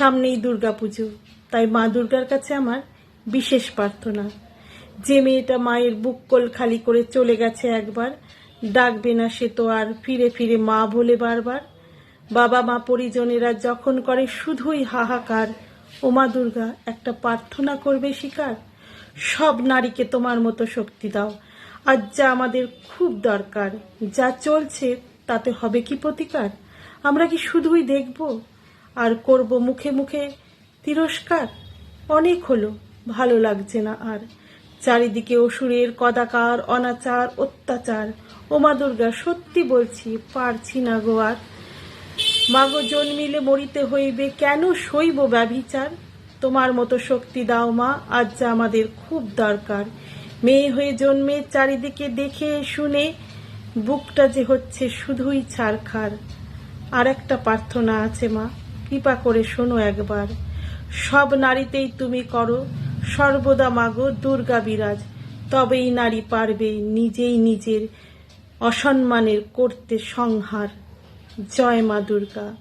সামনেই দুর্গা পুজো তাই মা দুর্গার কাছে আমার বিশেষ প্রার্থনা। যে মেয়েটা মায়ের বুককল খালি করে চলে গেছে একবার, ডাকবে না সে তো আর ফিরে ফিরে মা বলে বারবার। বাবা, মা পরিজনেরা যখন করে শুধুই হাহাকার। ও মা দুর্গা, একটা প্রার্থনা করবে শিকার? সব নারীকে তোমার মতো শক্তি দাও। আর যা আমাদের খুব দরকার, যা চলছে তাতে হবে কি প্রতিকার? আমরা কি শুধুই দেখব? আর করব মুখে মুখে তিরস্কার। অনেক হলো, ভালো লাগছে না আর। চারিদিকে অসুরের কদাকার, অনাচার, অত্যাচার। ওমা দুর্গা, সত্যি বলছি, পারছি না গো আর। মাগো জন্মিলে মরিতে হইবে কেন সইব ব্যভিচার? তোমার মতো শক্তি দাও মা, আজ যা আমাদের খুব দরকার। মেয়ে হয়ে জন্মে চারিদিকে দেখে শুনে বুকটা যে হচ্ছে শুধুই ছারখার। আর একটা প্রার্থনা আছে মা কৃপা করে শোনো একবার। সব নারীতেই তুমি করো, সর্বদা মাগো দুর্গা বিরাজ। তবেই নারী পারবে নিজেই নিজের অসম্মানের করতে সংহার। জয় মা দুর্গা।